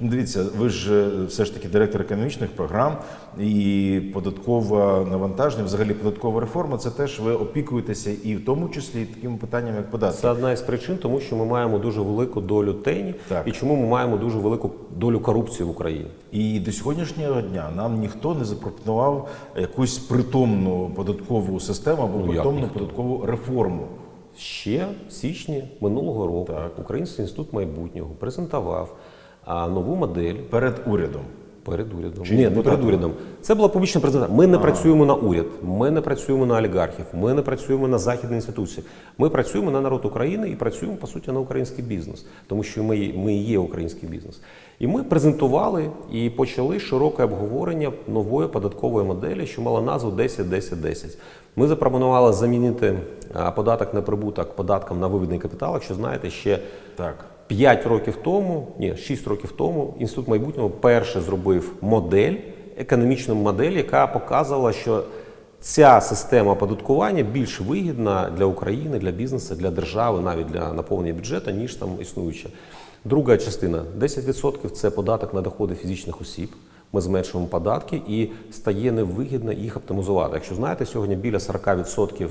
Дивіться, ви ж е, все ж таки директор економічних програм і податкова навантаження, взагалі податкова реформа. Це теж ви опікуєтеся і в тому числі такими питаннями, як податки. Це одна із причин, тому що ми маємо дуже велику долю тені, Так. і чому ми маємо дуже велику долю корупції в Україні. І до сьогоднішнього дня нам ніхто не запропонував якусь притомну податкову систему або Ну, притомну податкову реформу. Ще в січні минулого року Так. Український інститут майбутнього презентував а, нову модель перед урядом. перед урядом. Чи Ні, не перед урядом. Це була публічна презентація. Ми не працюємо на уряд, ми не працюємо на олігархів, ми не працюємо на західні інституції. Ми працюємо на народ України і працюємо по суті на український бізнес, тому що ми, ми і є український бізнес. І ми презентували і почали широке обговорення нової податкової моделі, що мала назву 10-10-10. Ми запропонували замінити податок на прибуток податком на виведений капітал. Якщо знаєте, ще Так. 5 років тому, ні, 6 років тому, інститут майбутнього перше зробив модель, економічну модель, яка показувала, що ця система оподаткування більш вигідна для України, для бізнесу, для держави, навіть для наповнення бюджету, ніж там існуюча. Друга частина 10% це податок на доходи фізичних осіб. Ми зменшуємо податки і стає невигідно їх оптимізувати. Якщо знаєте, сьогодні біля 40% е,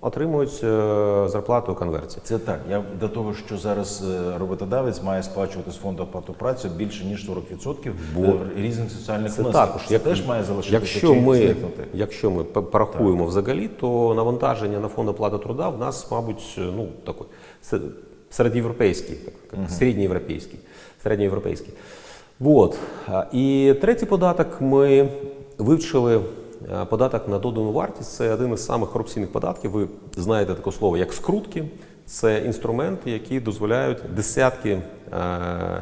отримують е, зарплату у конверсії. Це так. Я до того, що зараз е, роботодавець має сплачувати з фонду оплату праці більше ніж 40% е, різних соціальних Це також Це як- теж має залишитися Якщо чи ми, зникнути. якщо ми порахуємо взагалі, то навантаження на фонд оплати труда в нас, мабуть, ну такий се- середньоєвропейський, так, як середньоєвропейський. середньоєвропейський. Вот. А, І третій податок ми вивчили. А, Податок на додану вартість це один із самих корупційних податків. Ви знаєте таке слово, як скрутки. Це інструменти, які дозволяють десятки е,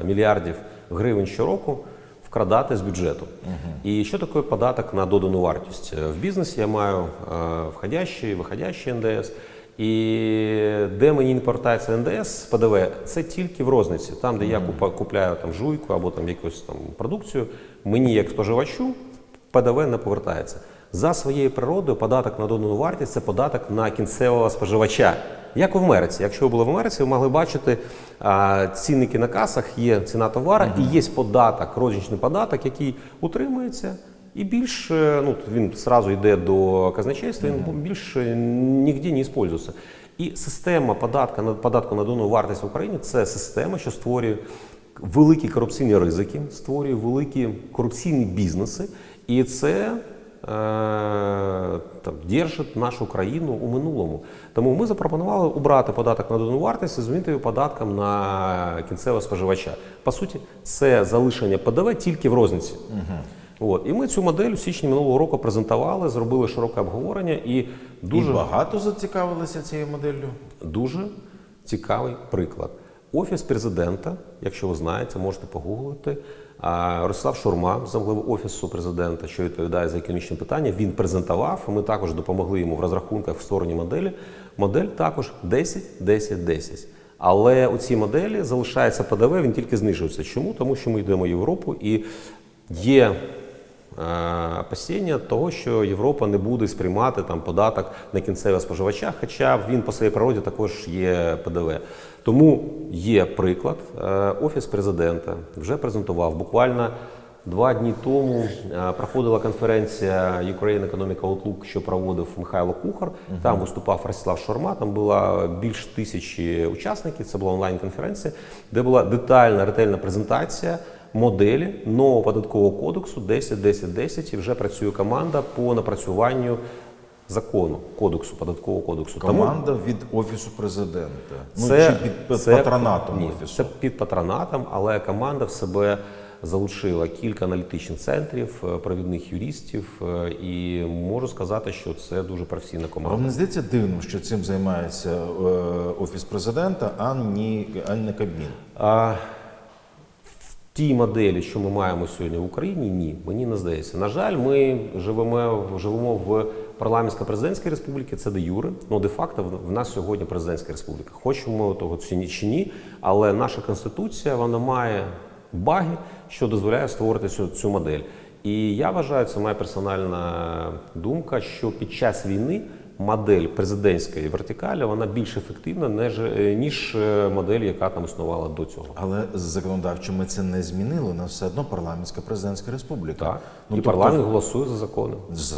мільярдів гривень щороку вкрадати з бюджету. І що таке податок на додану вартість? Е, В бізнесі я маю е, входящий, виходящий НДС. І де мені не повертається НДС, ПДВ, це тільки в розниці. Там, де я купляю там жуйку або там якусь там продукцію, мені як споживачу ПДВ не повертається. За своєю природою, податок на додану вартість це податок на кінцевого споживача. Як в Америці. Якщо ви були в Америці, ви могли бачити а, цінники на касах, є ціна товара і є податок, розничний податок, який утримується. І більш е, ну він зразу йде до казначейства, він більш е, нігде не використовується. І система податка на податку на додану вартість в Україні це система, що створює великі корупційні ризики, створює великі корупційні бізнеси, і це е, там, держить нашу країну у минулому. Тому ми запропонували убрати податок на додану вартість і змінити його податком на кінцевого споживача. По суті, це залишення ПДВ тільки в розниці. От. І ми цю модель у січні минулого року презентували, зробили широке обговорення і дуже І багато зацікавилися цією моделлю. Дуже цікавий приклад. Офіс президента, якщо ви знаєте, можете погуглити. Ростислав Шурма, замглави офісу президента, що відповідає за економічні питання, він презентував. Ми також допомогли йому в розрахунках в стороні моделі. Модель також 10, 10, 10. Але у цій моделі залишається ПДВ, він тільки знижується. Чому? Тому що ми йдемо в Європу і є опасіння того, що Європа не буде сприймати там податок на кінцевого споживача, хоча він по своїй природі також є ПДВ. Тому є приклад. Е, Офіс президента вже презентував буквально. Два дні тому е, проходила конференція Ukraine Economic Outlook, що проводив Михайло Кухар. Там виступав Ростислав Шурма. Там було більш тисячі учасників. Це була онлайн-конференція, де була детальна ретельна презентація моделі нового податкового кодексу 10-10-10. І вже працює команда по напрацюванню закону кодексу податкового кодексу. Тому Команда від офісу президента. Ну чи під це- патронатом ні, офісу. Це під патронатом, але команда в себе залучила кілька аналітичних центрів, е, провідних юристів, е, і можу сказати, що це дуже професійна Вам команда. не здається дивним, що цим займається е, офіс президента, а не, а не Кабмін? А тій моделі, що ми маємо сьогодні в Україні, ні, мені не здається. На жаль, ми живемо, живемо в парламентсько-президентській республіці, це де юре. Ну де факто в- нас сьогодні президентська республіка. Хочемо того чи ні, але наша конституція вона має баги, що дозволяє створити цю, цю модель. І я вважаю, це моя персональна думка, що під час війни модель президентської вертикалі вона більш ефективна, ніж, е, ніж е, модель, яка там існувала до цього. Але законодавчо ми це не змінили. У нас все одно парламентська президентська республіка. Так. Ну, і тобто, парламент голосує за закони.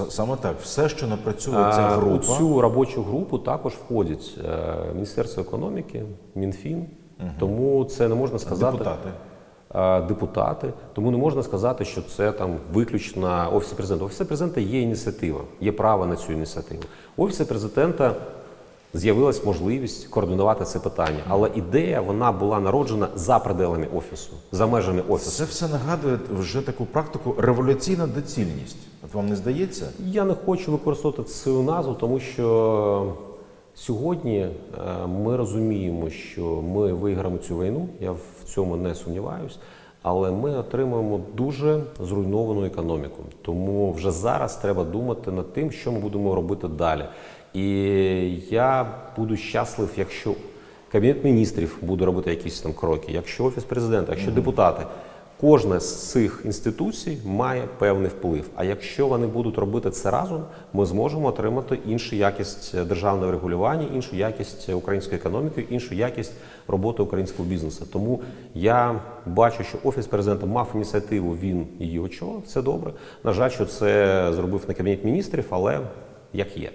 саме так, все, що напрацює ця А, У цю робочу групу також входять е, Міністерство економіки, Мінфін. Тому це не можна сказати. депутати. Е, Депутати, тому не можна сказати, що це там виключно офісі президента. Офісі президента є ініціатива, є право на цю ініціативу. У офісі президента з'явилась можливість координувати це питання, але ідея вона була народжена за пределами офісу, за межами офісу. Це все нагадує вже таку практику революційна доцільність. От вам не здається? Я не хочу використовувати цю назву, тому що сьогодні е, ми розуміємо, що ми виграємо цю війну. Я в цьому не сумніваюсь. Але ми отримуємо дуже зруйновану економіку. Тому вже зараз треба думати над тим, що ми будемо робити далі. І я буду щаслив, якщо Кабінет міністрів буде робити якісь там кроки, якщо офіс президента, якщо депутати. Кожна з цих інституцій має певний вплив. А якщо вони будуть робити це разом, ми зможемо отримати іншу якість державного регулювання, іншу якість української економіки, іншу якість роботи українського бізнесу. Тому я бачу, що офіс президента мав ініціативу, він її очолив. Це добре. На жаль, що це зробив не кабінет міністрів, але як є.